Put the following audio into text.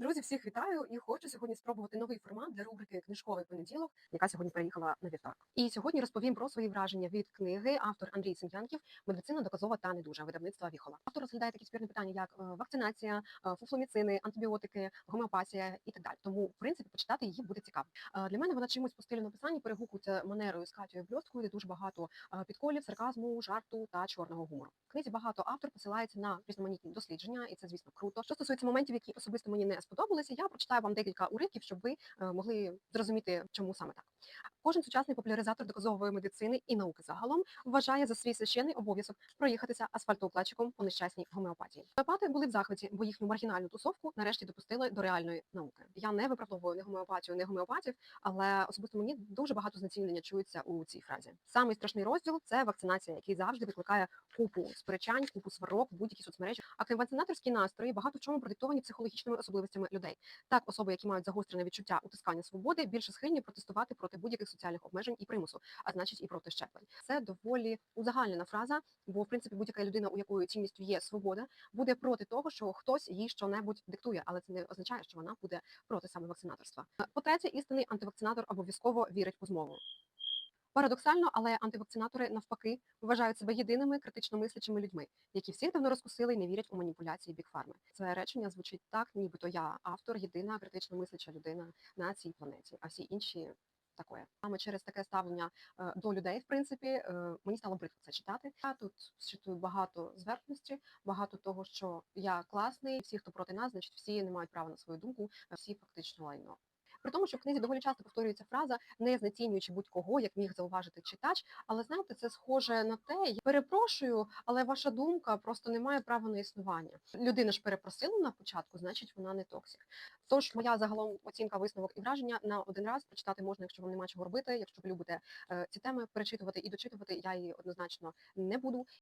Друзі, всіх вітаю і хочу сьогодні спробувати новий формат для рубрики Книжковий понеділок, яка сьогодні приїхала на вівторок. І сьогодні розповім про свої враження від книги автор Андрій Сим'янків Медицина доказова та недужа видавництва Віхола. Автор розглядає такі спірні питання, як е, вакцинація, е, фуфломіцини, антибіотики, гомеопатія і так далі. Тому, в принципі, почитати її буде цікаво. Е, Для мене вона чимось по стилю написання перегукується манерою з Катєю Бльосткою, де дуже багато підколів, сарказму, жарту та чорного гумору. В книзі багато автор посилається на різноманітні дослідження, і це, звісно, круто. Що стосується моментів, які особисто мені не сподобалися, я прочитаю вам декілька уривків, щоб ви е, могли зрозуміти, чому саме так. Кожен сучасний популяризатор доказової медицини і науки загалом вважає за свій священний обов'язок проїхатися асфальтоукладчиком по нещасній гомеопатії. Гомеопати були в захваті, бо їхню маргінальну тусовку нарешті допустили до реальної науки. Я не виправдовую не гомеопатію, не гомеопатів, але особисто мені дуже багато знецінення чується у цій фразі. Самий страшний розділ це вакцинація, який завжди викликає купу сперечань, купу сварок будь-якій соцмережі. Активацinaторські настрої багато в чому продиктовані психологічними особливостями людей. Так, особи, які мають загострене відчуття утискання свободи, більше схильні протестувати проти будь-яких соціальних обмежень і примусу, а значить і проти щеплень. Це доволі узагальнена фраза, бо в принципі будь-яка людина, у якої цінністю є свобода, буде проти того, що хтось їй що-небудь диктує, але це не означає, що вона буде проти саме вакцинаторства. По-третє, істинний антивакцинатор обов'язково вірить у змову. Парадоксально, але антивакцинатори навпаки вважають себе єдиними критично мислячими людьми, які всіх давно розкусили і не вірять у маніпуляції бікфарми. Це речення звучить так, нібито я автор, єдина критично мисляча людина на цій планеті, а всі інші такое. Саме через таке ставлення е, до людей, в принципі, е, мені стало бридко це читати. Я тут читаю багато зверхності, багато того, що я класний, всі, хто проти нас, значить всі не мають права на свою думку, всі фактично лайно. При тому, що в книзі доволі часто повторюється фраза, не знецінюючи будь-кого, як міг зауважити читач. Але знаєте, це схоже на те, я перепрошую, але ваша думка просто не має права на існування. Людина ж перепросила на початку, значить вона не токсик. Тож моя загалом оцінка, висновок і враження на один раз прочитати можна, якщо вам немає чого робити. Якщо ви любите е, ці теми перечитувати і дочитувати, я її однозначно не буду.